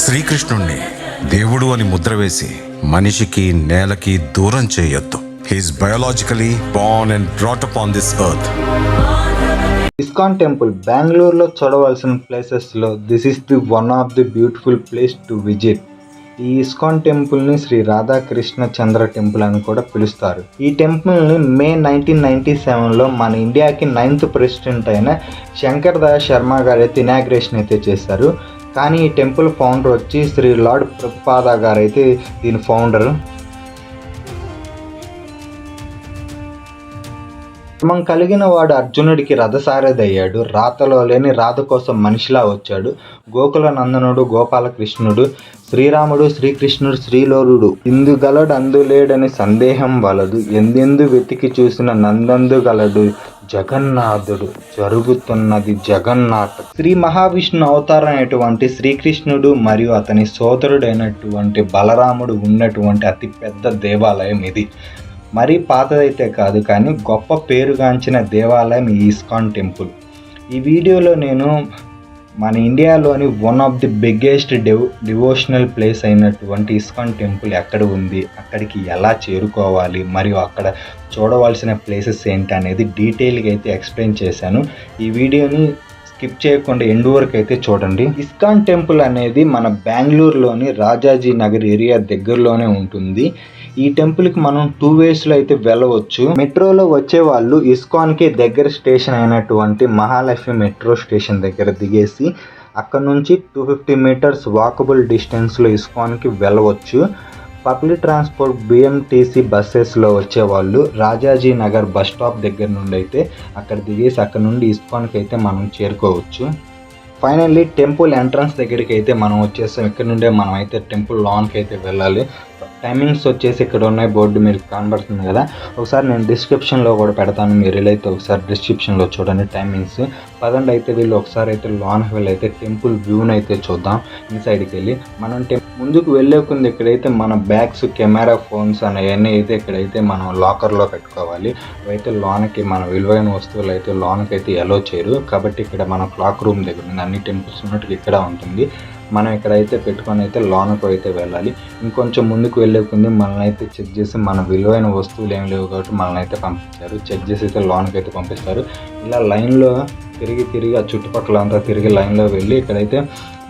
శ్రీకృష్ణుణ్ణి దేవుడు అని ముద్ర వేసి మనిషికి నేలకి దూరం చేయొద్దు. He's biologically born and brought up on this earth ISKCON temple బెంగళూరులో చూడవలసిన ప్లేసెస్లో this is the one of the beautiful place to visit ఈ ఇస్కాన్ టెంపుల్ని శ్రీ రాధాకృష్ణ చంద్ర టెంపుల్ అని కూడా పిలుస్తారు. ఈ టెంపుల్ని మే నైన్టీన్ నైన్టీ సెవెన్లో మన ఇండియాకి నైన్త్ ప్రెసిడెంట్ అయిన శంకర్ దయాళ్ శర్మ గారు అయితే ఇనాగ్రేషన్ అయితే చేశారు. కానీ ఈ టెంపుల్ ఫౌండర్ వచ్చి శ్రీ లార్డ్ ప్రభుపాద గారు అయితే దీని ఫౌండర్ మనం కలిగిన వాడు అర్జునుడికి రథసారథయ్యాడు. రాతలో లేని రాత కోసం మనిషిలా వచ్చాడు. గోకుల నందనుడు గోపాలకృష్ణుడు శ్రీరాముడు శ్రీకృష్ణుడు శ్రీలోరుడు ఇందుగలడు అందులేడని సందేహం వలదు. ఎందెందు వెతికి చూసిన నందందు గలడు జగన్నాథుడు. జరుగుతున్నది జగన్నాథ శ్రీ మహావిష్ణు అవతారం అయినటువంటి శ్రీకృష్ణుడు మరియు అతని సోదరుడైనటువంటి బలరాముడు ఉన్నటువంటి అతిపెద్ద దేవాలయం ఇది. మరీ పాతదైతే కాదు కానీ గొప్ప పేరుగాంచిన దేవాలయం ఈ ఇస్కాన్ టెంపుల్. ఈ వీడియోలో నేను మన ఇండియాలోని one of the biggest dev devotional place అయినటువంటి ఇస్కాన్ టెంపుల్ ఎక్కడ ఉంది అక్కడికి ఎలా చేరుకోవాలి మరియు అక్కడ చూడవలసిన ప్లేసెస్ ఏంటి అనేది డీటెయిల్గా అయితే ఎక్స్ప్లెయిన్ చేశాను. ఈ వీడియోని స్కిప్ చేయకుండా ఎండు వరకు అయితే చూడండి. ఇస్కాన్ టెంపుల్ అనేది మన బెంగళూరులోని రాజాజీ నగర్ ఏరియా దగ్గరలోనే ఉంటుంది. ఈ టెంపుల్కి మనం టూ వేస్లో అయితే వెళ్ళవచ్చు. మెట్రోలో వచ్చే వాళ్ళు ఇస్కాన్కి దగ్గర స్టేషన్ అయినటువంటి మహాలక్ష్మి మెట్రో స్టేషన్ దగ్గర దిగేసి అక్కడ నుంచి టూ ఫిఫ్టీ మీటర్స్ వాకబుల్ డిస్టెన్స్లో ఇస్కాన్కి వెళ్ళవచ్చు. పబ్లిక్ ట్రాన్స్పోర్ట్ బిఎంటీసీ బస్సెస్లో వచ్చేవాళ్ళు రాజాజీ నగర్ బస్ స్టాప్ దగ్గర నుండి అయితే అక్కడ దిగేసి అక్కడ నుండి ఇస్కాన్కి అయితే మనం చేరుకోవచ్చు. ఫైనల్లీ టెంపుల్ ఎంట్రన్స్ దగ్గరికి అయితే మనం వచ్చేసాం ఇక్కడ నుండే మనం అయితే టెంపుల్ లాన్కి అయితే వెళ్ళాలి. టైమింగ్స్ వచ్చేసి ఇక్కడ ఉన్నాయి. బోర్డు మీరు కనబడుతుంది కదా. ఒకసారి నేను డిస్క్రిప్షన్లో కూడా పెడతాను. మీరు వెళ్ళైతే ఒకసారి డిస్క్రిప్షన్లో చూడండి టైమింగ్స్. పదండి అయితే వీళ్ళు ఒకసారి అయితే లాన్ వెళ్ళి అయితే టెంపుల్ వ్యూని అయితే చూద్దాం. ఇన్సైడ్కి వెళ్ళి మనం టెం ముందుకు వెళ్ళే కొంది ఇక్కడైతే మన బ్యాగ్స్ కెమెరా ఫోన్స్ అనేవన్నీ అయితే ఇక్కడైతే మనం లాకర్లో పెట్టుకోవాలి. అయితే లోన్కి మన విలువైన వస్తువులు అయితే లోన్కి అయితే ఎలో చేయరు. కాబట్టి ఇక్కడ మన క్లాక్ రూమ్ దగ్గర ఉంది అన్ని టెంపుల్స్ ఉన్నట్టు ఇక్కడ ఉంటుంది. మనం ఇక్కడైతే పెట్టుకొని అయితే లోనకు అయితే వెళ్ళాలి. ఇంకొంచెం ముందుకు వెళ్ళే కొంది మనల్ని అయితే చెక్ చేసి మన విలువైన వస్తువులు ఏం లేవు కాబట్టి మనల్ని అయితే పంపించారు చెక్ చేసి అయితే లోన్కి అయితే పంపిస్తారు. ఇలా లైన్లో తిరిగి తిరిగి ఆ చుట్టుపక్కల అంతా తిరిగి లైన్లో వెళ్ళి ఇక్కడైతే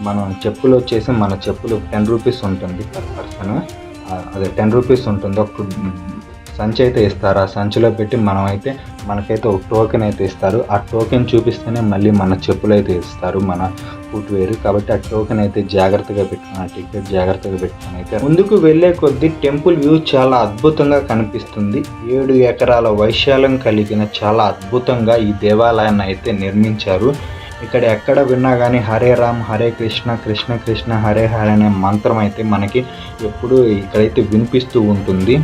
మనం చెప్పులు వచ్చేసి మన చెప్పులు టెన్ రూపీస్ ఉంటుంది పర్ పర్సన్ అదే టెన్ రూపీస్ ఉంటుంది. ఒక సంచి అయితే ఇస్తారు. ఆ సంచిలో పెట్టి మనం అయితే మనకైతే ఒక టోకెన్ అయితే ఇస్తారు. ఆ టోకెన్ చూపిస్తేనే మళ్ళీ మన చెప్పులు అయితే ఇస్తారు. మన ఫుట్వేర్ కాబట్టి ఆ టోకెన్ అయితే జాగ్రత్తగా పెట్టుకుని ఆ టికెట్ జాగ్రత్తగా పెట్టుకుని అయితే ముందుకు వెళ్ళే కొద్దీ టెంపుల్ వ్యూ చాలా అద్భుతంగా కనిపిస్తుంది. ఏడు ఎకరాల వైశాల్యం కలిగిన చాలా అద్భుతంగా ఈ దేవాలయాన్ని అయితే నిర్మించారు. ఇక్కడ ఎక్కడ విన్నా కానీ హరే రామ్ హరే కృష్ణ కృష్ణ కృష్ణ హరే హరే అనే మంత్రం అయితే మనకి ఎప్పుడు ఇక్కడైతే వినిపిస్తూ ఉంటుంది.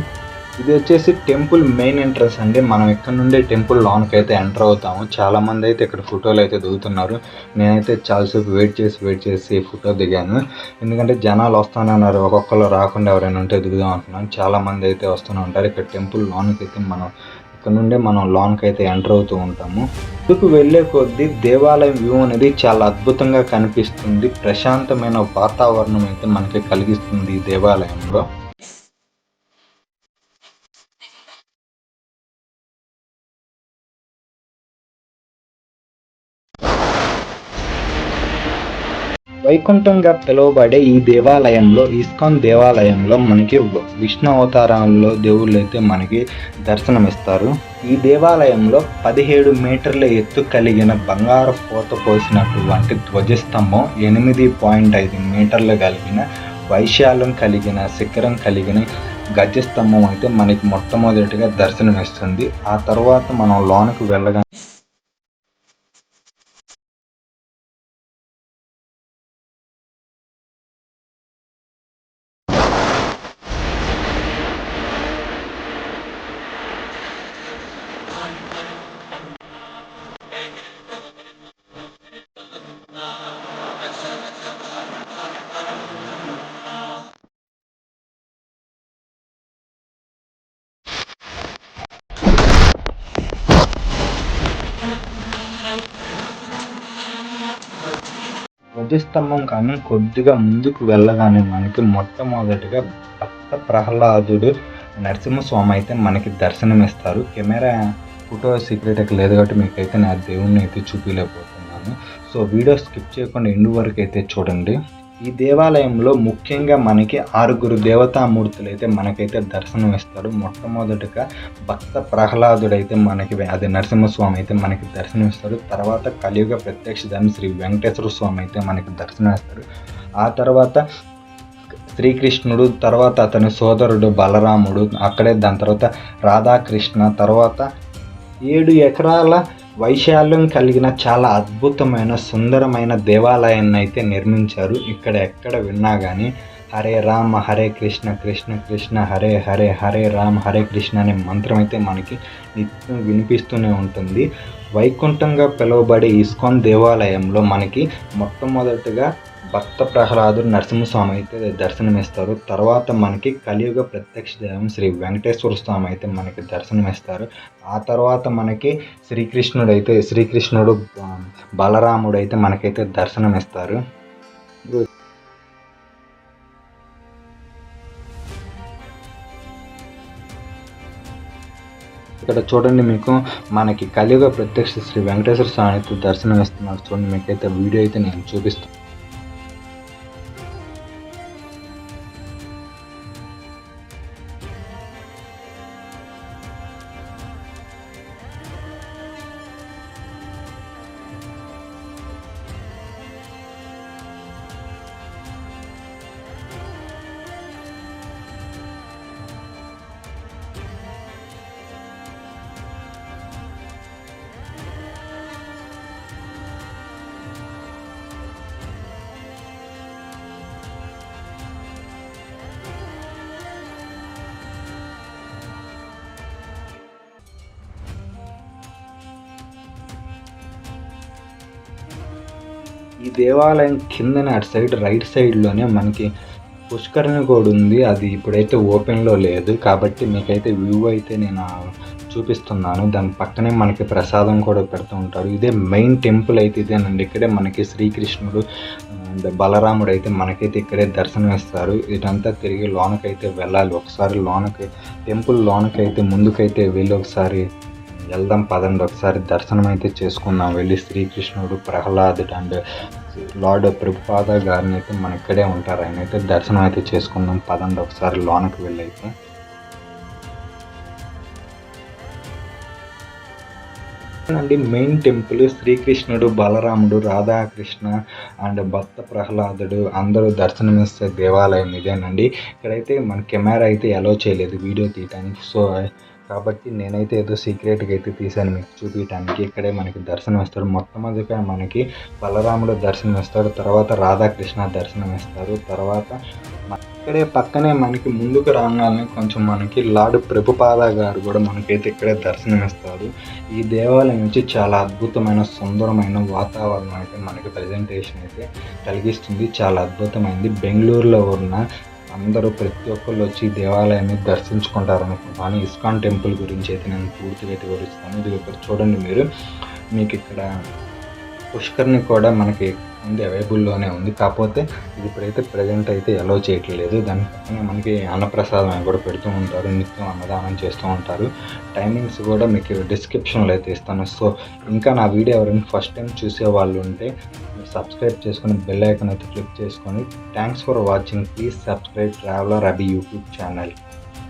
ఇది వచ్చేసి టెంపుల్ మెయిన్ ఎంట్రన్స్ అండి. మనం ఇక్కడ నుండే టెంపుల్ లోనికి అయితే ఎంటర్ అవుతాము. చాలా మంది అయితే ఇక్కడ ఫోటోలు అయితే దిగుతున్నారు. నేనైతే చాలాసేపు వెయిట్ చేసి వెయిట్ చేసి ఫోటో దిగాను. ఎందుకంటే జనాలు వస్తూనే ఉన్నారు. ఒక్కొక్కరు రాకుండా ఎవరైనా ఉంటే దిగుదాం అంటున్నాను చాలా మంది అయితే వస్తూనే ఉంటారు. ఇక్కడ టెంపుల్ లోనికి అయితే మనం ఇక్కడ నుండే మనం లోన్కి అయితే ఎంటర్ అవుతూ ఉంటాము. ముందుకు వెళ్ళే కొద్దీ దేవాలయం వ్యూ అనేది చాలా అద్భుతంగా కనిపిస్తుంది. ప్రశాంతమైన వాతావరణం అయితే మనకి కలిగిస్తుంది ఈ దేవాలయంలో. వైకుంఠంగా పిలువబడే ఈ దేవాలయంలో ఇస్కాన్ దేవాలయంలో మనకి విష్ణు అవతారాల్లో దేవుళ్ళు అయితే మనకి దర్శనమిస్తారు. ఈ దేవాలయంలో పదిహేడు మీటర్ల ఎత్తు కలిగిన బంగారు పూత పోసినటువంటి ధ్వజస్తంభం ఎనిమిది పాయింట్ ఐదు మీటర్లు కలిగిన వైశాల్యం కలిగిన శిఖరం కలిగిన గజస్తంభం అయితే మనకి మొట్టమొదటిగా దర్శనమిస్తుంది. ఆ తర్వాత మనం లోనికి వెళ్ళగా ధ్వజస్తంభం కానీ కొద్దిగా ముందుకు వెళ్ళగానే మనకి మొట్టమొదటిగా భక్త ప్రహ్లాదుడు నరసింహస్వామి అయితే మనకి దర్శనమిస్తారు. కెమెరా ఫోటో సీక్రెట్ అయితే లేదు కాబట్టి మీకైతే నా దేవుణ్ణి అయితే చూపించలేకపోతున్నాను సో వీడియో స్కిప్ చేయకుండా ఎండు వరకు అయితే చూడండి. ఈ దేవాలయంలో ముఖ్యంగా మనకి ఆరుగురు దేవతామూర్తులు అయితే మనకైతే దర్శనం ఇస్తారు మొట్టమొదటిగా భక్త ప్రహ్లాదుడైతే మనకి అది నరసింహస్వామి అయితే మనకి దర్శనం ఇస్తాడు తర్వాత కలియుగ ప్రత్యక్ష శ్రీ వెంకటేశ్వర స్వామి అయితే మనకి దర్శనం ఇస్తాడు ఆ తర్వాత శ్రీకృష్ణుడు తర్వాత అతని సోదరుడు బలరాముడు అక్కడే దాని తర్వాత రాధాకృష్ణ తర్వాత ఏడు ఎకరాల వైశాల్యం కలిగిన చాలా అద్భుతమైన సుందరమైన దేవాలయాన్ని అయితే నిర్మించారు. ఇక్కడ ఎక్కడ విన్నా కానీ హరే రామ హరే కృష్ణ కృష్ణ కృష్ణ హరే హరే హరే రామ హరే కృష్ణ అనే మంత్రం అయితే మనకి నిత్యం వినిపిస్తూనే ఉంటుంది. వైకుంఠంగా పిలువబడే ఇస్కాన్ దేవాలయంలో మనకి మొట్టమొదటిగా భక్త ప్రహ్లాదుడు నరసింహస్వామి అయితే దర్శనమిస్తారు. తర్వాత మనకి కలియుగ ప్రత్యక్ష దైవం శ్రీ వెంకటేశ్వర స్వామి అయితే మనకి దర్శనమిస్తారు. ఆ తర్వాత మనకి శ్రీకృష్ణుడు అయితే శ్రీకృష్ణుడు బలరాముడు అయితే మనకైతే దర్శనమిస్తారు. ఇక్కడ చూడండి మీకు మనకి కలియుగ ప్రత్యక్ష శ్రీ వెంకటేశ్వర స్వామి అయితే దర్శనం ఇస్తున్నారు చూడండి మీకైతే వీడియో అయితే నేను చూపిస్తాను ఈ దేవాలయం కిందన అటు సైడ్ రైట్ సైడ్లోనే మనకి పుష్కరిణి కూడా ఉంది. అది ఇప్పుడైతే ఓపెన్లో లేదు. కాబట్టి మీకైతే వ్యూ అయితే నేను చూపిస్తున్నాను. దాని పక్కనే మనకి ప్రసాదం కూడా పెడుతూ ఉంటారు. ఇదే మెయిన్ టెంపుల్ అయితే ఇదేనండి. ఇక్కడే మనకి శ్రీకృష్ణుడు అండ్ బలరాముడు అయితే మనకైతే ఇక్కడే దర్శనం ఇస్తారు. ఇదంతా తిరిగి లోనకైతే వెళ్ళాలి. ఒకసారి లోనకి టెంపుల్ లోనకైతే ముందుకైతే వెళ్ళి ఒకసారి వెళ్దాం పదండి. ఒకసారి దర్శనం అయితే చేసుకుందాం. వెళ్ళి శ్రీకృష్ణుడు ప్రహ్లాదుడు అండ్ లార్డ్ ప్రభుపాద గారిని అయితే మన ఇక్కడే ఉంటారు. ఆయన అయితే దర్శనం అయితే చేసుకుందాం. పదండి. ఒకసారి లోనకి వెళ్ళి అయితే. అండి మెయిన్ టెంపుల్ శ్రీకృష్ణుడు బలరాముడు రాధాకృష్ణ అండ్ భక్త ప్రహ్లాదుడు అందరూ దర్శనమిస్తే దేవాలయం ఇదేనండి. ఇక్కడైతే మన కెమెరా అయితే అలో చేయలేదు. వీడియో తీయడానికి సో కాబట్టి నేనైతే ఏదో సీక్రెట్గా అయితే తీశాను మీకు చూపించడానికి ఇక్కడే మనకి దర్శనం ఇస్తాడు మొట్టమొదటిగా మనకి బలరాముడు దర్శనం ఇస్తాడు. తర్వాత రాధాకృష్ణ దర్శనం ఇస్తారు. తర్వాత ఇక్కడే పక్కనే మనకి ముందుకు రాగానే కొంచెం మనకి లార్డ్ ప్రభుపాద గారు కూడా మనకైతే ఇక్కడే దర్శనం ఇస్తారు. ఈ దేవాలయం నుంచి చాలా అద్భుతమైన సుందరమైన వాతావరణం అయితే మనకి ప్రజెంటేషన్ అయితే కలిగిస్తుంది. చాలా అద్భుతమైంది. బెంగళూరులో ఉన్న అందరూ ప్రతి ఒక్కళ్ళు వచ్చి దేవాలయాన్ని దర్శించుకుంటారు అనుకుంటాను ఇస్కాన్ టెంపుల్ గురించి అయితే నేను పూర్తిగా అయితే వివరిస్తాను. ఇది ఇక్కడ చూడండి మీరు. మీకు ఇక్కడ పుష్కర్ని కూడా మనకి ఉంది అవైలబుల్లోనే ఉంది. కాకపోతే ఇది ఇప్పుడైతే ప్రజెంట్ అయితే అలో చేయట్లేదు. దాని పక్కనే మనకి అన్నప్రసాదం కూడా పెడుతూ ఉంటారు. నిత్యం అన్నదానం చేస్తూ ఉంటారు. టైమింగ్స్ కూడా మీకు డిస్క్రిప్షన్లో అయితే ఇస్తాను. సో ఇంకా నా వీడియో ఎవరైనా ఫస్ట్ టైం చూసే వాళ్ళు ఉంటే సబ్స్క్రైబ్ చేసుకొని బెల్ ఐకాన్ అయితే క్లిక్ చేసుకొని thanks for watching please subscribe traveller Abi YouTube channel